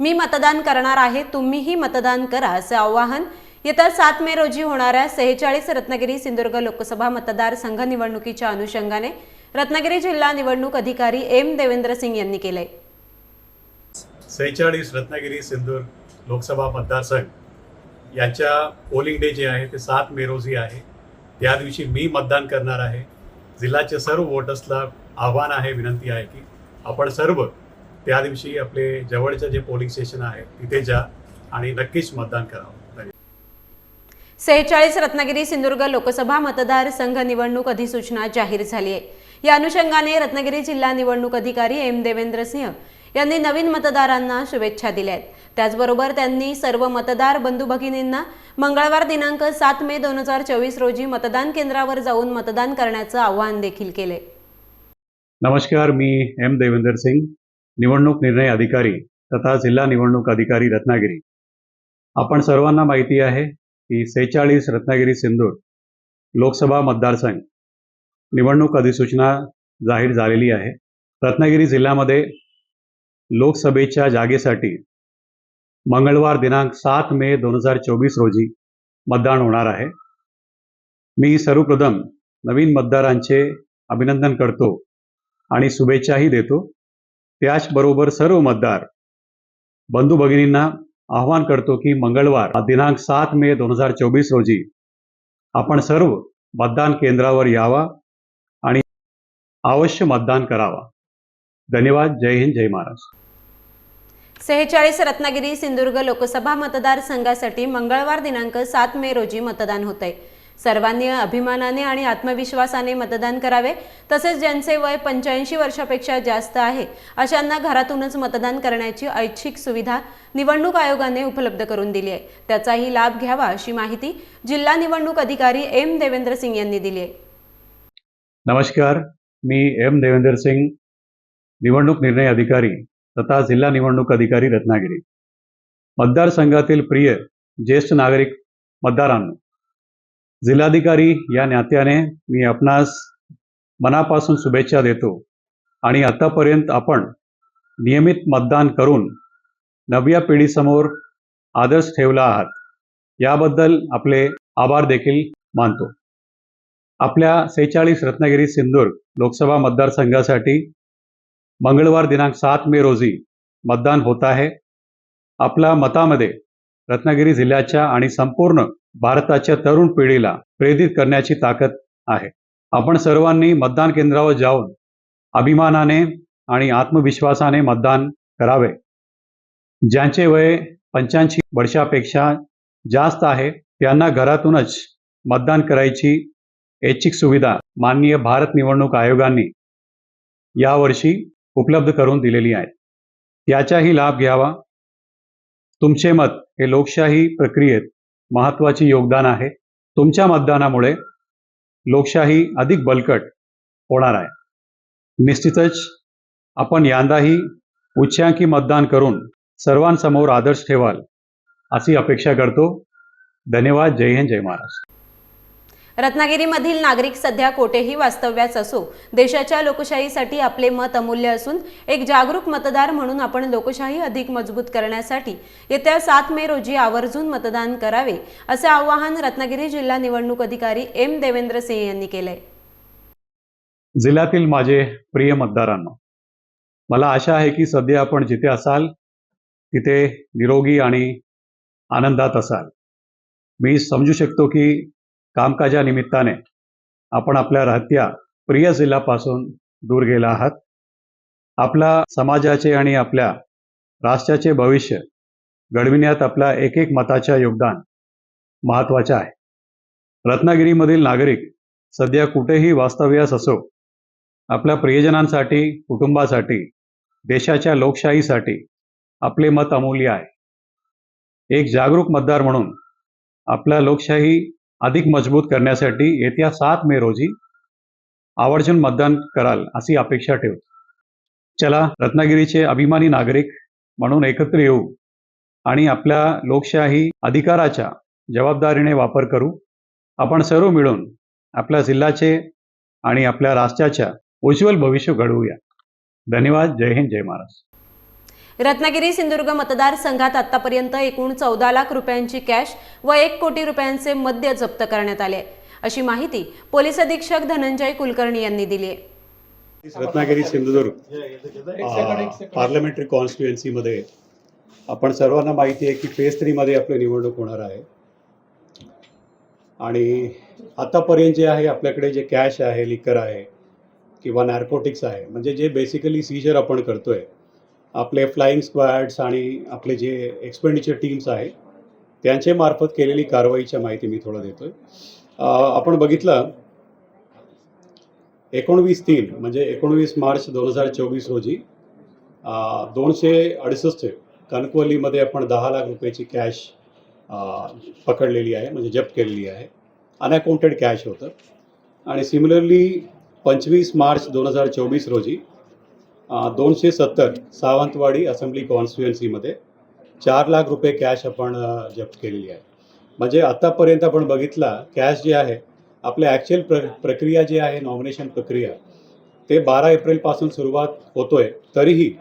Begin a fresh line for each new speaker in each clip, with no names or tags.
मी मतदान करणार आहे तुम्हीही मतदान करा असे आवाहन येत्या सात मे रोजी होणाऱ्या सेहेचाळीस रत्नागिरी सिंधुदुर्ग लोकसभा मतदारसंघ निवडणुकीच्या अनुषंगाने रत्नागिरी जिल्हा निवडणूक अधिकारी एम देवेंद्र सिंग यांनी केले
सेहेचाळीस रत्नागिरी सिंधुदुर्ग लोकसभा मतदारसंघ याच्या पोलिंग डे जे आहे ते सात मे रोजी आहे. त्या दिवशी मी मतदान करणार आहे. जिल्ह्याच्या सर्व वोटर्सला आव्हान आहे विनंती आहे की आपण सर्व त्या दिवशी आपले जवळचे जे पोलिंग स्टेशन आहे तिथे जा आणि नक्कीच मतदान करावं.
सेहेचाळीस रत्नागिरी सिंधुदुर्ग लोकसभा मतदारसंघ निवडणूक अधिसूचना जाहीर झाली आहे. या अनुषंगाने रत्नागिरी जिल्हा निवडणूक अधिकारी एम देवेंद्र सिंह यांनी नवीन मतदारांना शुभेच्छा दिल्या आहेत. त्याचबरोबर त्यांनी सर्व मतदार बंधू भगिनींना मंगळवार दिनांक सात मे दोन हजार चोवीस रोजी मतदान केंद्रावर जाऊन मतदान करण्याचं आवाहन देखील केले.
नमस्कार मी एम देवेंदर सिंग निवडणूक निर्णय अधिकारी तथा जिल्हा निवडणूक अधिकारी रत्नागिरी. आपण सर्वांना माहिती आहे की सेहेचाळीस रत्नागिरी सिंधूर लोकसभा मतदारसंघ निवडणूक अधिसूचना जाहीर झालेली आहे. रत्नागिरी जिल्ह्यामध्ये लोकसभेच्या जागेसाठी मंगळवार दिनांक सात मे दोन हजार चोवीस रोजी मतदान होणार आहे. मी सर्वप्रथम नवीन मतदारांचे अभिनंदन करतो आणि शुभेच्छाही देतो. त्याचबरोबर सर्व मतदार बंधू भगिनींना आवाहन करतो की मंगळवार दिनांक सात मे दोन हजार चोवीस रोजी आपण सर्व मतदान केंद्रावर यावा आणि अवश्य मतदान करावा. धन्यवाद. जय हिंद जय महाराष्ट्र.
सेहेचाळीस रत्नागिरी सिंधुदुर्ग लोकसभा मतदारसंघासाठी मंगळवार दिनांक सात मे रोजी मतदान होत आहे सर्वांनी अभिमानाने आणि आत्मविश्वासाने मतदान करावे. तसेच ज्यांचे वय पंच्याऐंशी वर्षापेक्षा जास्त आहे अशांना घरातूनच मतदान करण्याची ऐच्छिक सुविधा निवडणूक आयोगाने उपलब्ध करून दिली आहे. त्याचाही लाभ घ्यावा अशी माहिती जिल्हा निवडणूक अधिकारी एम देवेंद्र सिंग यांनी दिली आहे.
नमस्कार मी एम देवेंद्र सिंग निवडणूक निर्णय अधिकारी तथा जिल्हा निवडणूक अधिकारी रत्नागिरी. मतदारसंघातील प्रिय ज्येष्ठ नागरिक मतदारांना जिल्हाधिकारी या नात्याने मी आपणास मनापासून शुभेच्छा देतो. आणि आतापर्यंत आपण नियमित मतदान करून नव्या पिढीसमोर आदर्श ठेवला आहात. याबद्दल आपले आभार देखील मानतो. आपल्या सेहेचाळीस रत्नागिरी सिंदूर लोकसभा मतदारसंघासाठी मंगळवार दिनांक सात मे रोजी मतदान होत आहे. आपल्या मतामध्ये रत्नागिरी जिल्ह्याच्या आणि संपूर्ण भारताच्या तरुण पिढीला प्रेरित करण्याची ताकद आहे. आपण सर्वांनी मतदान केंद्रावर जाऊन अभिमानाने आणि आत्मविश्वासाने मतदान करावे. ज्यांचे वय पंच्याऐंशी वर्षापेक्षा जास्त आहे त्यांना घरातूनच मतदान करायची ऐच्छिक सुविधा माननीय भारत निवडणूक आयोगाने यावर्षी उपलब्ध करून दिलेली आहे. त्याचाही लाभ घ्यावा. तुमचे मत हे लोकशाही प्रक्रियेत महत्त्वाचे योगदान आहे. तुमच्या मतदानामुळे लोकशाही अधिक बलकट होणार आहे. निश्चितच आपण यंदाही उच्चांकी मतदान करून सर्वांसमोर आदर्श ठेवाल अशी अपेक्षा करतो. धन्यवाद. जय हिंद. जय महाराष्ट्र.
रत्नागिरीमधील नागरिक सध्या कोठेही वास्तव्यास असो देशाच्या लोकशाहीसाठी आपले मत अमूल्य असून एक जागरूक मतदार म्हणून आपण लोकशाही अधिक मजबूत करण्यासाठी येत्या सात मे रोजी आवर्जून मतदान करावे असे आवाहन रत्नागिरी जिल्हा निवडणूक अधिकारी एम देवेंद्र सिंह यांनी केलंय.
जिल्ह्यातील माझे प्रिय मतदारांनो मला आशा आहे की सध्या आपण जिथे असाल तिथे निरोगी आणि आनंदात असाल. मी समजू शकतो की कामकाजा निमित्ताने आपण आपल्या राहत्या प्रिय जिल्ह्यापासून दूर गेला आहात. आपल्या समाजाचे आणि आपल्या राष्ट्राचे भविष्य घडविण्यात आपल्या एक एक मताच्या योगदान महत्त्वाचे आहे. रत्नागिरीमधील नागरिक सध्या कुठेही वास्तव्यास असो आपल्या प्रियजनांसाठी कुटुंबासाठी देशाच्या लोकशाहीसाठी आपले मत अमूल्य आहे. एक जागरूक मतदार म्हणून आपल्या लोकशाही अधिक मजबूत करण्यासाठी येत्या सात मे रोजी आवर्जून मतदान कराल अशी अपेक्षा ठेवतो. चला रत्नागिरीचे अभिमानी नागरिक म्हणून एकत्र येऊ आणि आपल्या लोकशाही अधिकाराच्या जबाबदारीने वापर करू. आपण सर्व मिळून आपल्या जिल्ह्याचे आणि आपल्या राष्ट्राच्या उज्ज्वल भविष्य घडवूया. धन्यवाद. जय हिंद. जय महाराष्ट्र.
रत्नागिरी सिंधुदुर्ग मतदारसंघात आतापर्यंत एकूण चौदा लाख रुपयांची कॅश व एक कोटी रुपयांचे मद्य जप्त करण्यात आले. अशी माहिती पोलीस अधीक्षक धनंजय कुलकर्णी यांनी दिली आहे.
रत्नागिरी सिंधुदुर्ग पार्लमेंटरी कॉन्स्टिट्युएन्सीमध्ये आपण सर्वांना माहिती आहे की फेज थ्रीमध्ये आपली निवडणूक होणार आहे. आणि आतापर्यंत जे आहे आपल्याकडे जे कॅश आहे लिकर आहे किंवा नॅर्कोटिक्स आहे म्हणजे जे बेसिकली सीजर आपण करतोय आपले फ्लाईंग स्क्वॅड्स आणि आपले जे एक्सपेंडिचर टीम्स आहे त्यांचे मार्फत केलेली कारवाईच्या माहिती मी थोडं देतोय. आपण बघितलं एकोणवीस तीन म्हणजे एकोणवीस मार्च दोन हजार चोवीस रोजी दोनशे अडुसष्ट कणकवलीमध्ये आपण दहा लाख रुपयाची कॅश पकडलेली आहे म्हणजे जप्त केलेली आहे. अनअकाउंटेड कॅश होतं. आणि सिमिलरली पंचवीस मार्च दोन हजार चोवीस रोजी दोनशे सत्तर सावंतवाडी असेंब्ली कॉन्स्टिट्युएन्सीमध्ये चार लाख रुपये कॅश आपण जप्त केलेली आहे. म्हणजे आत्तापर्यंत आपण बघितला कॅश जे आहे आपल्या ॲक्च्युअल प्र प्रक्रिया जी आहे नॉमिनेशन प्रक्रिया ते बारा एप्रिलपासून सुरुवात होतोय तरीही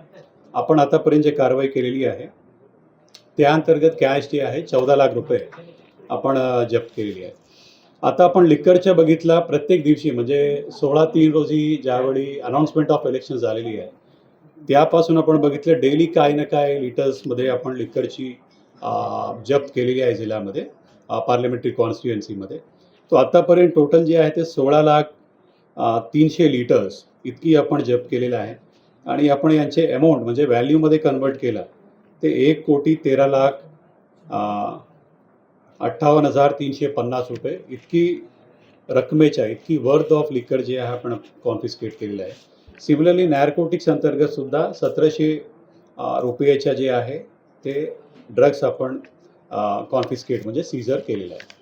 आपण आतापर्यंत जे कारवाई केलेली आहे त्या अंतर्गत कॅश जी आहे चौदा लाख रुपये आपण जप्त केलेली आहे. आता आपण लिक्करच्या बघितला प्रत्येक दिवशी म्हणजे सोळा तीन रोजी ज्यावेळी अनाऊन्समेंट ऑफ इलेक्शन झालेली आहे त्यापासून आपण बघितलं डेली काय ना काय लिटर्समध्ये आपण लिक्करची जप्त केलेली आहे जिल्ह्यामध्ये पार्लमेंटरी कॉन्स्टिट्युएन्सीमध्ये तो आत्तापर्यंत टोटल जे आहे ते सोळा लाख तीनशे लिटर्स इतकी आपण जप्त केलेलं आहे. आणि आपण यांचे अमाऊंट म्हणजे व्हॅल्यूमध्ये कन्वर्ट केलं ते एक कोटी तेरा लाख अठ्ठावन्न हजार तीनशे पन्नास रुपये. इतकी रकमेच्या इतकी वर्थ ऑफ लिकर जे आहे आपण कॉन्फिस्केट केलेलं आहे. सिमिलरली नॅरकोटिक्स अंतर्गत सुद्धा सतराशे रुपयेच्या रुपयाच्या जे आहे ते ड्रग्स आपण कॉन्फिस्केट म्हणजे सीझर केलेलं आहे.